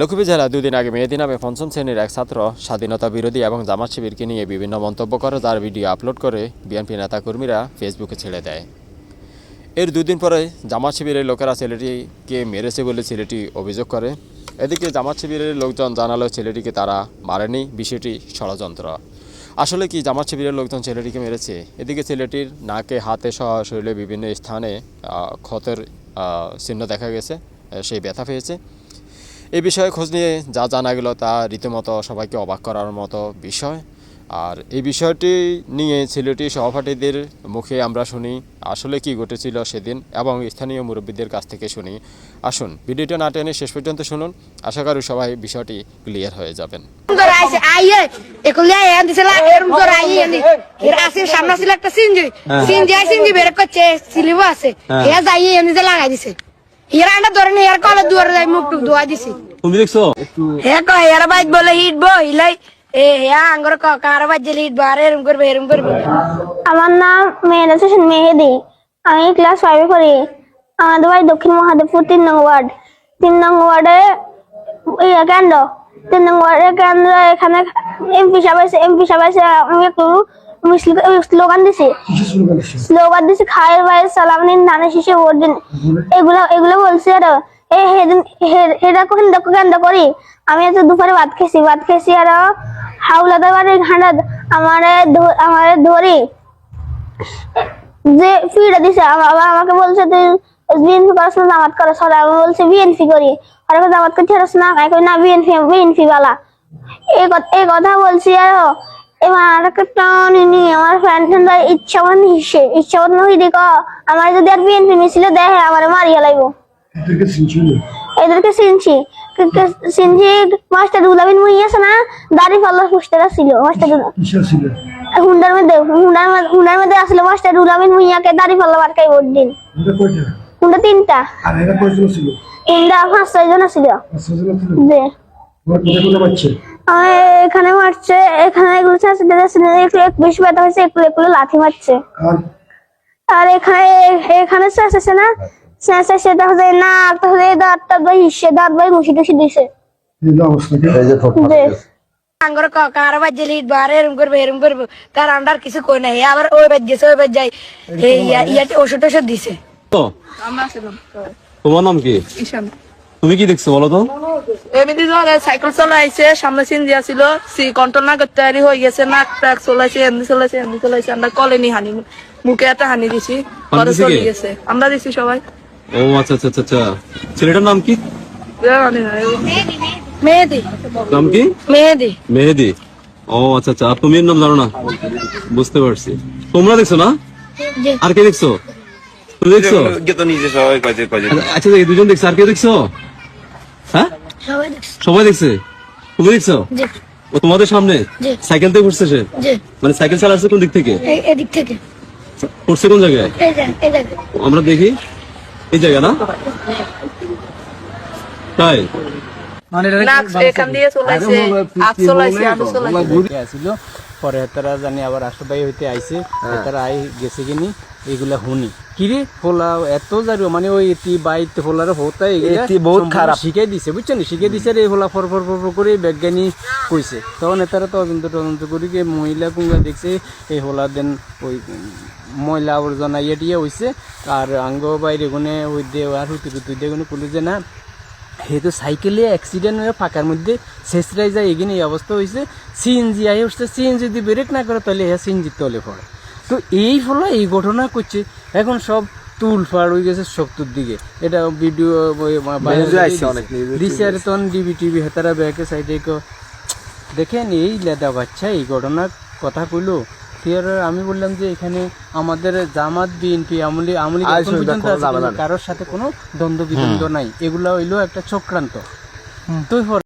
লক্ষ্মীপুর জেলা দুদিন আগে মেয়েদিন নামে পঞ্চম শ্রেণির এক ছাত্র স্বাধীনতা বিরোধী এবং জামাত শিবিরকে নিয়ে বিভিন্ন মন্তব্য করে, যার ভিডিও আপলোড করে বিএনপি নেতাকর্মীরা ফেসবুকে ছেড়ে দেয়। এর দুদিন পরে জামাত শিবিরের লোকেরা ছেলেটিকে মেরেছে বলে ছেলেটি অভিযোগ করে। এদিকে জামাত শিবিরের লোকজন জানালো, ছেলেটিকে তারা মারেনি, বিষয়টি ষড়যন্ত্র। আসলে কি জামাত শিবিরের লোকজন ছেলেটিকে মেরেছে? এদিকে ছেলেটির নাকে, হাতে সহ শরীরে বিভিন্ন স্থানে ক্ষতের চিহ্ন দেখা গেছে সেই ব্যথা পেয়েছে। এই বিষয়ে খোঁজ নিয়ে যা জানা গেল তা রীতিমতো সবাইকে অবাক করার মতো বিষয়। আর এই বিষয়টি নিয়ে ছেলেটি সহপাঠীদের মুখে আমরা শুনি আসলে কি ঘটেছিল সেদিন এবং স্থানীয় মুরব্বীদের কাছ থেকে শুনি। আসুন ভিডিওটা না টেনে শেষ পর্যন্ত শুনুন। আশা করি সবাই বিষয়টি ক্লিয়ার হয়ে যাবেন। সামনে ছিল একটা সিনজি সিনজি সিনজি বের করছে সিলিব আছে। এ যাইয়ে এন্দি যে লাগাই দিছে। এর ধরে নি এর কলে দুয়ারে যাই মুখ টুক ধোয়া দিছি। তুমি দেখছ? হে ক এর বাইক বলে হিট বো হিলাই এ হে আঙ্গর ক কার বাইক জেলি হিট বার এরম করবে এরম করবে। আমার নাম মেহেদা হোসেন মেহেদি। আমি ক্লাস ফাইভে পড়ি। আমাদের বাড়ি দক্ষিণ মহাদেবপুর তিন নং ওয়ার্ড। তিন নং ওয়ার্ডে ইয়ে কেন্দ্র। তিন নং ওয়ার্ডের কেন্দ্র এখানে এমপি সাহেব এমপি সাহেব আমি একটু স্লোগান দিছি। স্লোগান দিছি? খায়ের বাইরে সালাম নিন ধানের শীষে ভোট দিন এগুলো এগুলো বলছি আর। হেদিন হেডা কেন্দ্র কেন্দ্র করি আমি দুপুরে ভাত খেয়েছি। ভাত খেয়েছি আর আমারে আমারে ধরি। যে ফিরে দিছে আবার আমাকে বলছে তুই বিএনপি করছ না জামাত করছ আমি বলছি বিএনপি করি। আর জামাত করতে পারছ না না বিএনপি বিএনপি বালা। এই কথা বলছি আর। এবার আর একটা টান নি আমার ফ্রেন্ড ফ্রেন্ড ইচ্ছা মতন হিসে ইচ্ছা মতন হিদি ক আমার যদি আর বিএনপি মিছিলে দেখে আমার মারিয়া লাগবো এদেরকে চিনছিল এদেরকে কে- কে- মাস্টার দুলাবিন মুই আছে না দাড়ি পাল্লা পোস্টার ছিল মাস্টার ছিল হুন্ডার মধ্যে হুন্ডার হুন্ডার মধ্যে আসলে মাস্টার রুলামিন মুইয়াকে দাড়ি পাল্লা বাটকাই ভোট দিন। হুন্ডা তিনটা। আর এরা কয়জন ছিল হুন্ডা পাঁচ ছয় জন ছিল পাঁচশো জন ছিল যে তোমার কোথায় আমার এখানে মারছে এখানে এগুলো আছে একটু এক বেশি ব্যথা হয়েছে একটু একটু লাথি মারছে। আর? এখানে এখানে শেষ আছে না? শেষ সেটা হচ্ছে না ভাই হিসে দাঁত ভাই ঘুষি টুসি দিছে। আঙ্গর কার এরম করবে এরম করবে। তার আন্ডার কিছু কই নাই। আবার ওই গেছে ওই যাই। এই ইয়াতে ওষুধ ওষুধ দিছে তোমার নাম কি? তুমি কি দেখছ বলো তো? এমনি ধরে সাইকেল চলাইছে সামনে সিন দিয়া ছিল সি কন্ট্রোল না করতে পারি হয়ে গেছে নাক টাক চলাইছে এমনি চলাইছে এমনি চলাইছে আমরা কলেনি হানি মুখে একটা হানি দিছি পরে চলে গেছে আমরা দিছি সবাই। ও আচ্ছা আচ্ছা আচ্ছা আচ্ছা। ছেলেটার নাম কি? মেহেদি। নাম কি? মেহেদি। মেহেদি। ও আচ্ছা আচ্ছা আর তুমি নাম জানো না? বুঝতে পারছি। তোমরা দেখছ না? আর কে দেখছ? তুমি দেখছ? আচ্ছা, আচ্ছা দুজন দেখছ? আর কে দেখছ? হ্যাঁ? সবাই দেখছে। তুমি দেখছ? ও তোমাদের সামনে। সাইকেল থেকে ঘুরছে সে? মানে সাইকেল চালাচ্ছে কোন দিক থেকে? এদিক থেকে। ঘুরছে কোন জায়গায়। আমরা দেখি। এই জায়গা না? তাই। আসিল পরে তারা জানি আবার হইতে আইছে তারা আই গেছে কিনি এগুলা শুনি। কিরে ফোলা এত জারি মানে ওই এটি বাইতে ফোলার হতা এগুলা বহুত খারাপ। শিখাই দিছে বুঝছেন শিখাই দিছে রে ফোলা ফর ফর ফর করে বিজ্ঞানী কইছে। তখন তারা তদন্ত তদন্ত করি গিয়ে মহিলা কুঙ্গা দেখছে এই হোলা দেন ওই ময়লা আবর্জনা ইয়ে টিয়ে হইছে আর আঙ্গ বাইরে গুনে ওই দে আর হুতি টুতি দিয়ে গুনে পুলিশ যে না হেতু সাইকেলে অ্যাক্সিডেন্ট হয়ে ফাঁকার মধ্যে শেষরাই যায় এগিয়ে এই অবস্থা হয়েছে। সিএনজি আই উঠছে সিএনজি যদি ব্রেক না করে তাহলে হ্যাঁ সিএনজি তলে পড়ে। তো এই ফলে এই ঘটনা করছে। এখন সব তুল ফাড় হয়ে গেছে শক্তর দিকে। এটা ভিডিও দিছে আর তখন ডিবি টিভি হেতারা ব্যাকে সাইডে দেখেন এই লেদা বাচ্চা এই ঘটনার কথা কইলো। ফের আমি বললাম যে এখানে আমাদের জামাত বিএনপি আমলি আমলি পর্যন্ত কারোর সাথে কোনো দ্বন্দ্ব বিদ্বন্দ্ব নাই। এগুলা হইল একটা চক্রান্ত। তুই